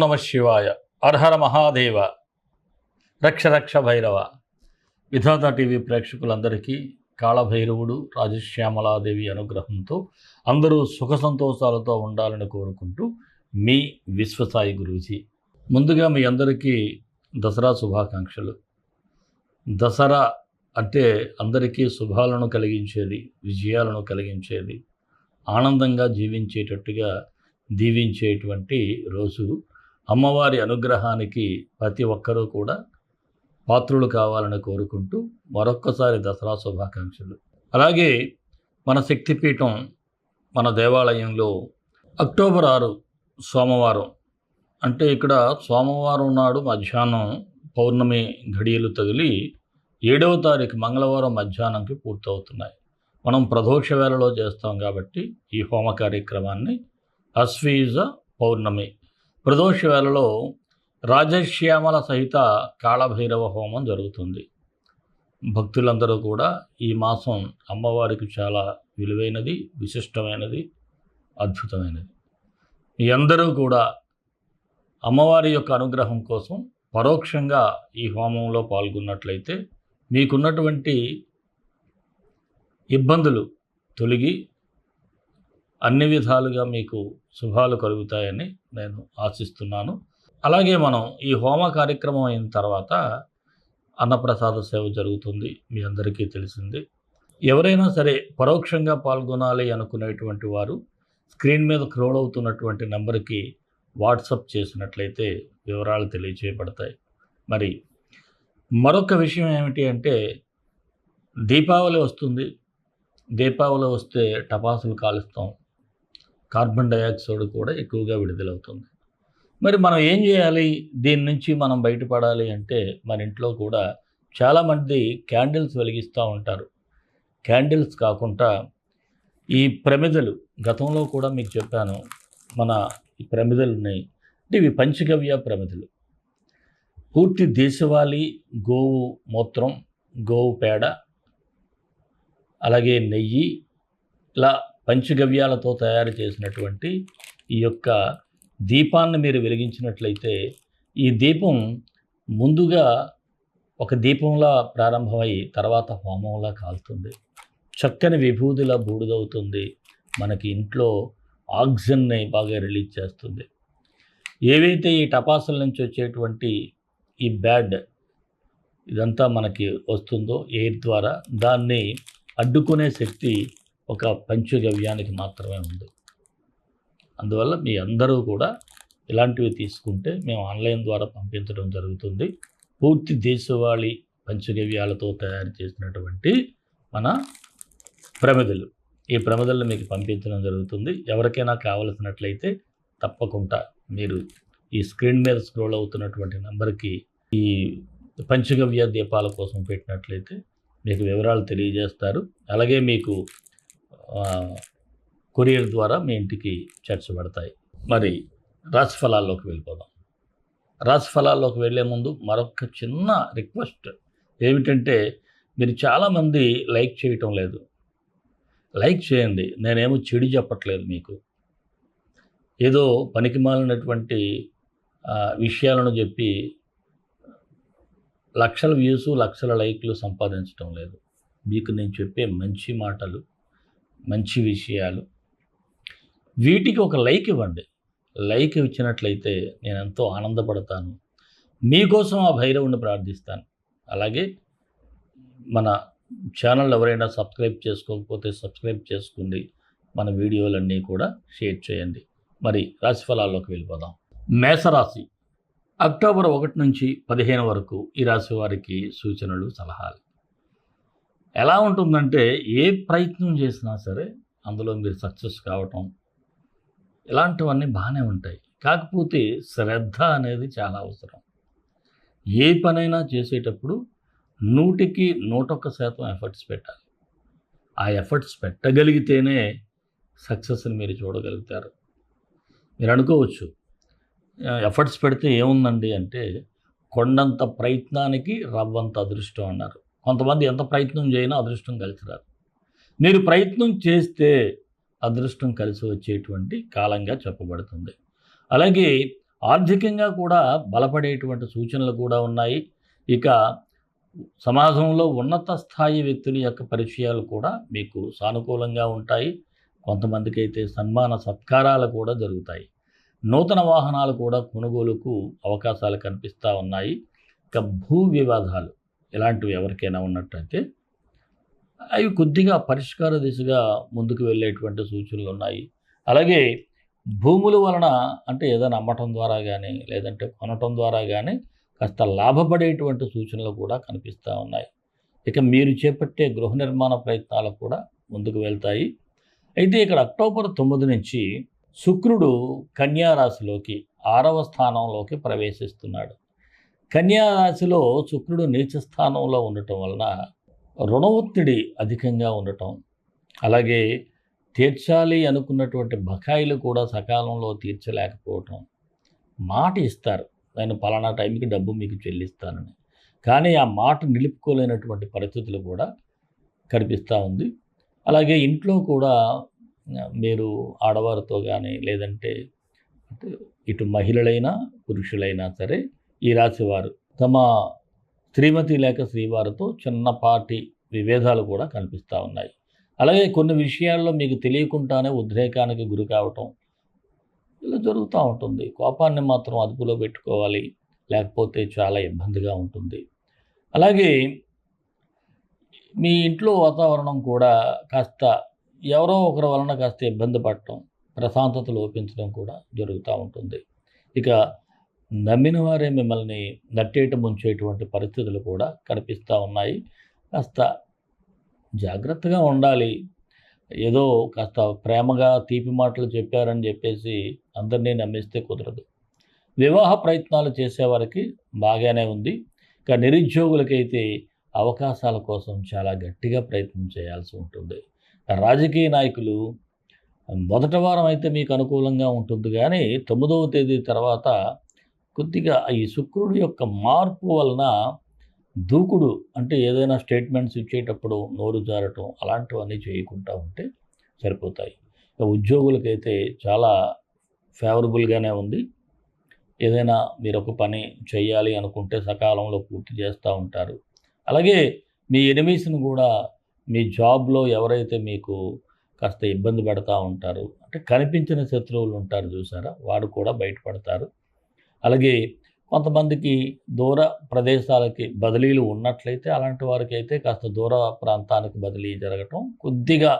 నమ శివాయ. అర్హర మహాదేవ. రక్ష రక్ష భైరవ. విధాత టీవీ ప్రేక్షకులందరికీ కాళభైరవుడు రాజశ్యామలాదేవి అనుగ్రహంతో అందరూ సుఖ సంతోషాలతో ఉండాలని కోరుకుంటూ మీ విశ్వసాయి గురూజీ. ముందుగా మీ అందరికీ దసరా శుభాకాంక్షలు. దసరా అంటే అందరికీ శుభాలను కలిగించేది విజయాలను కలిగించేది ఆనందంగా జీవించేటట్టుగా దీవించేటువంటి రోజు అమ్మవారి అనుగ్రహానికి ప్రతి ఒక్కరూ కూడా పాత్రులు కావాలని కోరుకుంటూ మరొక్కసారి దసరా శుభాకాంక్షలు. అలాగే మన శక్తిపీఠం మన దేవాలయంలో అక్టోబర్ ఆరు సోమవారం అంటే ఇక్కడ సోమవారం నాడు మధ్యాహ్నం పౌర్ణమి ఘడియలు తగిలి ఏడవ తారీఖు మంగళవారం మధ్యాహ్నంకి పూర్తవుతున్నాయి. మనం ప్రదోక్ష వేళలో చేస్తాం కాబట్టి ఈ హోమ కార్యక్రమాన్ని అశ్వీజ పౌర్ణమి ప్రదోష వేళలో రాజశ్యామల సహిత కాళభైరవ హోమం జరుగుతుంది. భక్తులందరూ కూడా ఈ మాసం అమ్మవారికి చాలా విలువైనది విశిష్టమైనది అద్భుతమైనది. మీ అందరూ కూడా అమ్మవారి యొక్క అనుగ్రహం కోసం పరోక్షంగా ఈ హోమంలో పాల్గొన్నట్లయితే మీకున్నటువంటి ఇబ్బందులు తొలగి అన్ని విధాలుగా మీకు శుభాలు కలుగుతాయని నేను ఆశిస్తున్నాను. అలాగే మనం ఈ హోమ కార్యక్రమం అయిన తర్వాత అన్నప్రసాద సేవ జరుగుతుంది మీ అందరికీ తెలిసింది. ఎవరైనా సరే పరోక్షంగా పాల్గొనాలి అనుకునేటువంటి వారు స్క్రీన్ మీద క్రోల్ అవుతున్నటువంటి నెంబర్కి వాట్సప్ చేసినట్లయితే వివరాలు తెలియచేయబడతాయి. మరి మరొక విషయం ఏమిటి అంటే దీపావళి వస్తుంది. దీపావళి వస్తే టపాసులు కాలుస్తాం. కార్బన్ డైఆక్సైడ్ కూడా ఎక్కువగా విడుదలవుతుంది. మరి మనం ఏం చేయాలి? దీని నుంచి మనం బయటపడాలి అంటే మన ఇంట్లో కూడా చాలామంది క్యాండిల్స్ వెలిగిస్తూ ఉంటారు. క్యాండిల్స్ కాకుండా ఈ ప్రమిదలు గతంలో కూడా మీకు చెప్పాను మన ఈ ప్రమిదలు ఉన్నాయి. అంటే ఇవి పంచగవ్య ప్రమిదలు. పూర్తి దేశవాళీ గోవు మూత్రం గోవు పేడ అలాగే నెయ్యి ఇలా పంచగవ్యాలతో తయారు చేసినటువంటి ఈ యొక్క దీపాన్ని మీరు వెలిగించినట్లయితే ఈ దీపం ముందుగా ఒక దీపంలా ప్రారంభమై తర్వాత హోమంలా కాలుతుంది. చక్కని విభూదిలా బూడిదవుతుంది. మనకి ఇంట్లో ఆక్సిజన్ని బాగా రిలీజ్ చేస్తుంది. ఏవైతే ఈ టపాసుల నుంచి వచ్చేటువంటి ఈ బ్యాడ్ ఇదంతా మనకి వస్తుందో ఎయిర్ ద్వారా దాన్ని అడ్డుకునే శక్తి ఒక పంచగవ్యానికి మాత్రమే ఉంది. అందువల్ల మీ అందరూ కూడా ఇలాంటివి తీసుకుంటే మేము ఆన్లైన్ ద్వారా పంపించడం జరుగుతుంది. పూర్తి దేశవాళీ పంచగవ్యాలతో తయారు చేసినటువంటి మన ప్రమిదలు. ఈ ప్రమిదలను మీకు పంపించడం జరుగుతుంది. ఎవరికైనా కావలసినట్లయితే తప్పకుండా మీరు ఈ స్క్రీన్ మీద స్క్రోల్ అవుతున్నటువంటి నెంబర్కి ఈ పంచగవ్య దీపాల కోసం పెట్టినట్లయితే మీకు వివరాలు తెలియజేస్తారు. అలాగే మీకు కొరియర్ ద్వారా మీ ఇంటికి చేర్చబడతాయి మరి రాశి ఫలాల్లోకి వెళ్ళిపోదాం. రాశి ఫలాల్లోకి వెళ్ళే ముందు మరొక చిన్న రిక్వెస్ట్ ఏమిటంటే మీరు చాలామంది లైక్ చేయటం లేదు. లైక్ చేయండి. నేనేమో చెడు చెప్పట్లేదు మీకు. ఏదో పనికిమాలినటువంటి విషయాలను చెప్పి లక్షల వ్యూస్ లక్షల లైక్లు సంపాదించడం లేదు. మీకు నేను చెప్పే మంచి మాటలు మంచి విషయాలు. వీటికి ఒక లైక్ ఇవ్వండి. లైక్ ఇచ్చినట్లయితే నేను ఎంతో ఆనందపడతాను. మీకోసం ఆ భైరవుని ప్రార్థిస్తాను. అలాగే మన ఛానల్ ఎవరైనా సబ్స్క్రైబ్ చేసుకోకపోతే సబ్స్క్రైబ్ చేసుకోండి. మన వీడియోలన్నీ కూడా షేర్ చేయండి. మరి రాశి ఫలాల్లోకి వెళ్ళిపోదాం. మేషరాశి. అక్టోబర్ ఒకటి నుంచి పదిహేను వరకు ఈ రాశి వారికి సూచనలు సలహాలు. ఎలా ఉంటుందంటే ఏ ప్రయత్నం చేసినా సరే అందులో మీరు సక్సెస్ కావటం ఇలాంటివన్నీ బాగానే ఉంటాయి. కాకపోతే శ్రద్ధ అనేది చాలా అవసరం. ఏ పనైనా చేసేటప్పుడు నూటికి నూటొక్క శాతం ఎఫర్ట్స్ పెట్టాలి. ఆ ఎఫర్ట్స్ పెట్టగలిగితేనే సక్సెస్ని మీరు చూడగలుగుతారు. మీరు అనుకోవచ్చు ఎఫర్ట్స్ పెడితే ఏముందండి అంటే కొండంత ప్రయత్నానికి రవ్వంత అదృష్టం అన్నారు. కొంతమంది ఎంత ప్రయత్నం చేయనా అదృష్టం కలిసి రాదు. మీరు ప్రయత్నం చేస్తే అదృష్టం కలిసి వచ్చేటువంటి కాలంగా చెప్పబడుతుంది. అలాగే ఆర్థికంగా కూడా బలపడేటువంటి సూచనలు కూడా ఉన్నాయి. ఇక సమాజంలో ఉన్నత స్థాయి వ్యక్తుల యొక్క పరిచయాలు కూడా మీకు సానుకూలంగా ఉంటాయి. కొంతమందికి అయితే సన్మాన సత్కారాలు కూడా జరుగుతాయి. నూతన వాహనాలు కూడా కొనుగోలుకు అవకాశాలు కనిపిస్తూ ఉన్నాయి. ఇక భూ వివాదాలు. ఇలాంటివి ఎవరికైనా ఉన్నట్టయితే అవి కొద్దిగా పరిష్కార దిశగా ముందుకు వెళ్ళేటువంటి సూచనలు ఉన్నాయి. అలాగే భూముల వలన అంటే ఏదైనా అమ్మటం ద్వారా కానీ లేదంటే కొనటం ద్వారా కానీ కాస్త లాభపడేటువంటి సూచనలు కూడా కనిపిస్తూ ఉన్నాయి. ఇక మీరు చేపట్టే గృహ నిర్మాణ ప్రయత్నాలు కూడా ముందుకు వెళ్తాయి. అయితే ఇక్కడ అక్టోబర్ తొమ్మిది నుంచి శుక్రుడు కన్యారాశిలోకి ఆరవ స్థానంలోకి ప్రవేశిస్తున్నాడు. కన్యా రాశిలో శుక్రుడు నీచ స్థానంలో ఉండటం వలన రుణ ఒత్తిడి అధికంగా ఉండటం అలాగే తీర్చాలి అనుకున్నటువంటి బకాయిలు కూడా సకాలంలో తీర్చలేకపోవటం. మాట ఇస్తారు నేను పలానా టైంకి డబ్బు మీకు చెల్లిస్తానని. కానీ ఆ మాట నిలుపుకోలేనటువంటి పరిస్థితులు కూడా కనిపిస్తూ ఉంది. అలాగే ఇంట్లో కూడా మీరు ఆడవారితో కానీ లేదంటే ఇటు మహిళలైనా పురుషులైనా సరే ఈ రాశివారు. తమ శ్రీమతి లేక శ్రీవారితో చిన్నపాటి విభేదాలు కూడా కనిపిస్తూ ఉన్నాయి. అలాగే కొన్ని విషయాల్లో మీకు తెలియకుండానే ఉద్రేకానికి గురి కావటం ఇలా జరుగుతూ ఉంటుంది. కోపాన్ని మాత్రం అదుపులో పెట్టుకోవాలి. లేకపోతే చాలా ఇబ్బందిగా ఉంటుంది. అలాగే మీ ఇంట్లో వాతావరణం కూడా కాస్త ఎవరో ఒకరి వలన కాస్త ఇబ్బంది పడటం ప్రశాంతత లోపించడం కూడా జరుగుతూ ఉంటుంది. ఇక నమ్మిన వారే మిమ్మల్ని నట్టేట ముంచేటువంటి పరిస్థితులు కూడా కనిపిస్తూ ఉన్నాయి. కాస్త జాగ్రత్తగా ఉండాలి. ఏదో కాస్త ప్రేమగా తీపి మాటలు చెప్పారని చెప్పేసి అందరినీ నమ్మిస్తే కుదరదు. వివాహ ప్రయత్నాలు చేసేవారికి బాగానే ఉంది. ఇక నిరుద్యోగులకైతే అవకాశాల కోసం చాలా గట్టిగా ప్రయత్నం చేయాల్సి ఉంటుంది. రాజకీయ నాయకులు మొదటి వారం అయితే మీకు అనుకూలంగా ఉంటుంది. కానీ తొమ్మిదవ తేదీ తర్వాత కొద్దిగా ఈ శుక్రుడి యొక్క మార్పు వలన దూకుడు అంటే ఏదైనా స్టేట్మెంట్స్ ఇచ్చేటప్పుడు నోరు జారటం అలాంటివన్నీ చేయకుండా ఉంటే సరిపోతాయి. ఇక ఉద్యోగులకైతే చాలా ఫేవరబుల్గానే ఉంది. ఏదైనా మీరు ఒక పని చేయాలి అనుకుంటే సకాలంలో పూర్తి చేస్తూ ఉంటారు. అలాగే మీ ఎనిమీస్ని కూడా మీ జాబ్లో ఎవరైతే మీకు కాస్త ఇబ్బంది పెడతా ఉంటారు అంటే కనిపించిన శత్రువులు ఉంటారు చూసారా? వాడు కూడా బయటపడతారు. అలాగే కొంతమందికి దూర ప్రదేశాలకి బదిలీలు ఉన్నట్లయితే అలాంటి వారికి అయితే కాస్త దూర ప్రాంతానికి బదిలీ జరగటం కొద్దిగా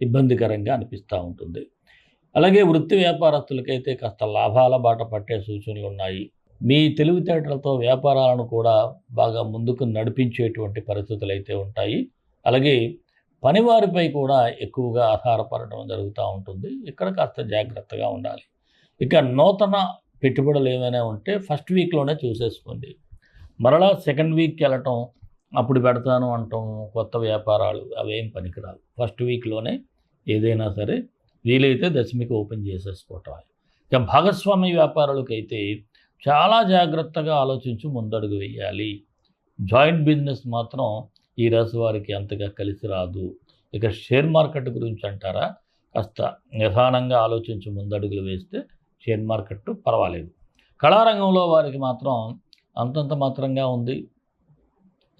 ఇబ్బందికరంగా అనిపిస్తూ ఉంటుంది. అలాగే వృత్తి వ్యాపారస్తులకైతే కాస్త లాభాల బాట పట్టే సూచనలు ఉన్నాయి. మీ తెలివితేటలతో వ్యాపారాలను కూడా బాగా ముందుకు నడిపించేటువంటి పరిస్థితులు అయితే ఉంటాయి. అలాగే పనివారిపై కూడా ఎక్కువగా ఆధారపడడం జరుగుతూ ఉంటుంది. ఇక్కడ కాస్త జాగ్రత్తగా ఉండాలి. ఇక నూతన పెట్టుబడులు ఏమైనా ఉంటే ఫస్ట్ వీక్లోనే చూసేసుకోండి. మరలా సెకండ్ వీక్కి వెళ్ళటం అప్పుడు పెడతాను అంటాం కొత్త వ్యాపారాలు అవేం పనికిరావు. ఫస్ట్ వీక్లోనే ఏదైనా సరే వీలైతే దశమికి ఓపెన్ చేసేసుకోవటం. ఇక భాగస్వామి వ్యాపారాలకైతే చాలా జాగ్రత్తగా ఆలోచించి ముందడుగు వేయాలి. జాయింట్ బిజినెస్ మాత్రం ఈ రాశి వారికి అంతగా కలిసి రాదు. ఇక షేర్ మార్కెట్ గురించి అంటారా? కాస్త నిదానంగా ఆలోచించి ముందడుగులు వేస్తే షేర్ మార్కెట్ పర్వాలేదు. కళారంగంలో వారికి మాత్రం అంతంత మాత్రంగా ఉంది.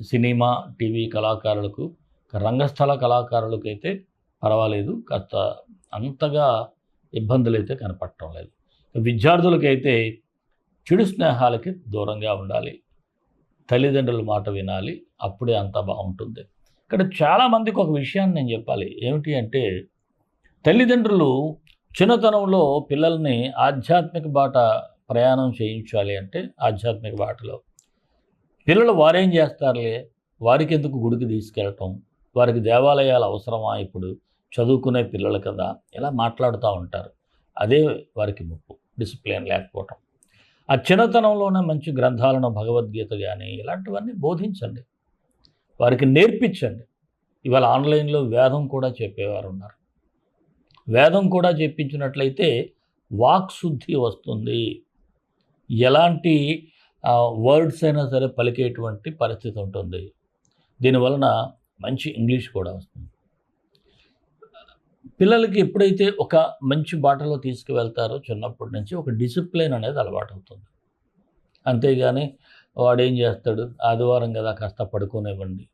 సినిమా టీవీ కళాకారులకు రంగస్థల కళాకారులకు అయితే పర్వాలేదు. కాస్త అంతగా ఇబ్బందులు అయితే కనపడటం లేదు. విద్యార్థులకైతే చెడు స్నేహాలకి దూరంగా ఉండాలి. తల్లిదండ్రుల మాట వినాలి. అప్పుడే అంతా బాగుంటుంది. ఇక్కడ చాలామందికి ఒక విషయాన్ని నేను చెప్పాలి. ఏమిటి అంటే తల్లిదండ్రులు చిన్నతనంలో పిల్లల్ని ఆధ్యాత్మిక బాట ప్రయాణం చేయించాలి అంటే ఆధ్యాత్మిక బాటలో. పిల్లలు వారేం చేస్తారులే? వారికి ఎందుకు గుడికి తీసుకెళ్ళటం? వారికి దేవాలయాలు అవసరమా ఇప్పుడు? చదువుకునే పిల్లలు కదా? ఇలా మాట్లాడుతూ ఉంటారు. అదే వారికి ముప్పు డిసిప్లిన్ లేకపోవటం. ఆ చిన్నతనంలోనే మంచి గ్రంథాలను భగవద్గీత కానీ ఇలాంటివన్నీ బోధించండి. వారికి నేర్పించండి. ఇవాళ ఆన్లైన్లో వేదం కూడా చెప్పేవారు ఉన్నారు వేదం కూడా చెప్పించినట్లయితే వాక్శుద్ధి వస్తుంది. ఎలాంటి వర్డ్స్ అయినా సరే పలికేటువంటి పరిస్థితి ఉంటుంది. దీనివలన మంచి ఇంగ్లీష్ కూడా వస్తుంది. పిల్లలకి ఎప్పుడైతే ఒక మంచి బాటలో తీసుకువెళ్తారో చిన్నప్పటి నుంచి ఒక డిసిప్లిన్ అనేది అలవాటు అవుతుంది. అంతేగాని వాడు ఏం చేస్తాడు? ఆదివారం కదా కాస్త పడుకోనివ్వండి.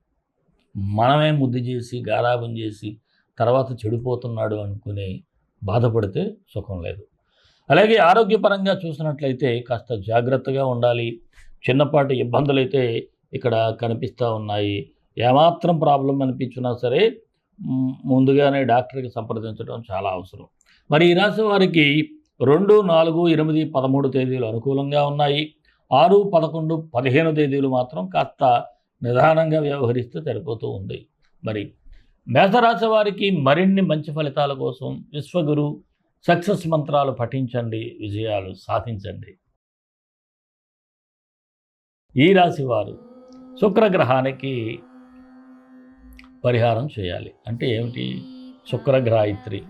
మనమే ముద్దు చేసి గారాబం చేసి తర్వాత చెడిపోతున్నాడు అనుకుని బాధపడితే సుఖం లేదు. అలాగే ఆరోగ్యపరంగా చూసినట్లయితే కాస్త జాగ్రత్తగా ఉండాలి. చిన్నపాటి ఇబ్బందులు అయితే ఇక్కడ కనిపిస్తూ ఉన్నాయి. ఏమాత్రం ప్రాబ్లం అనిపించినా సరే ముందుగానే డాక్టర్కి సంప్రదించడం చాలా అవసరం. మరి ఈ రాశి వారికి రెండు నాలుగు ఎనిమిది పదమూడు తేదీలు అనుకూలంగా ఉన్నాయి. ఆరు పదకొండు పదిహేను తేదీలు మాత్రం కాస్త నిదానంగా వ్యవహరిస్తే సరిపోతూ ఉంది. మరి మేషరాశి వారికి మరిన్ని మంచి ఫలితాల కోసం విశ్వగురు సక్సెస్ మంత్రాలు పఠించండి విజయాలు సాధించండి. ఈ రాశి వారు శుక్రగ్రహానికి పరిహారం చేయాలి. అంటే ఏమిటి? శుక్రగ్రాయత్రి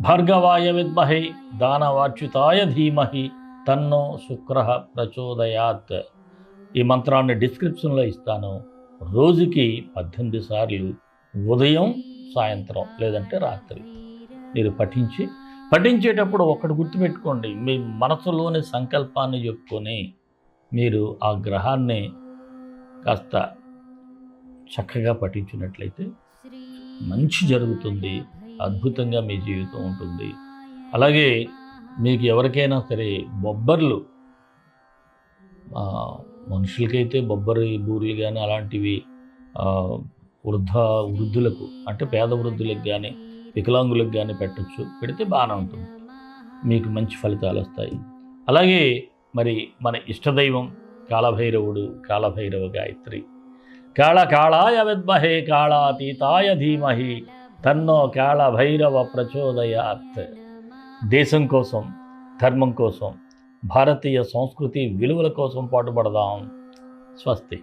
భార్గవాయ విద్మహే దానవాచ్యుతాయ ధీమహి తన్నో శుక్ర ప్రచోదయాత్. ఈ మంత్రాన్ని డిస్క్రిప్షన్లో ఇస్తాను. రోజుకి పద్దెనిమిది సార్లు ఉదయం సాయంత్రం లేదంటే రాత్రి. మీరు పఠించి పఠించేటప్పుడు ఒకటి గుర్తుపెట్టుకోండి. మీ మనసులోని సంకల్పాన్ని చెప్పుకొని మీరు ఆ గ్రహాన్ని కాస్త చక్కగా పఠించినట్లయితే మంచి జరుగుతుంది. అద్భుతంగా మీ జీవితం ఉంటుంది. అలాగే మీకు ఎవరికైనా సరే బొబ్బర్లు మనుషులకైతే బొబ్బరి బూర్లు కానీ అలాంటివి వృద్ధ వృద్ధులకు అంటే పేద వృద్ధులకు కానీ వికలాంగులకు కానీ పెట్టచ్చు. పెడితే బాగానే ఉంటుంది. మీకు మంచి ఫలితాలు వస్తాయి. అలాగే మరి మన ఇష్టదైవం కాలభైరవుడు కాలభైరవ గాయత్రి. కాళ కాళాయ విద్మహే కాళాతీతాయ ధీమహి తన్నో కాళభైరవ ప్రచోదయాత్. దేశం కోసం ధర్మం కోసం భారతీయ సంస్కృతి విలువల కోసం పాటుపడదాం. స్వస్తి.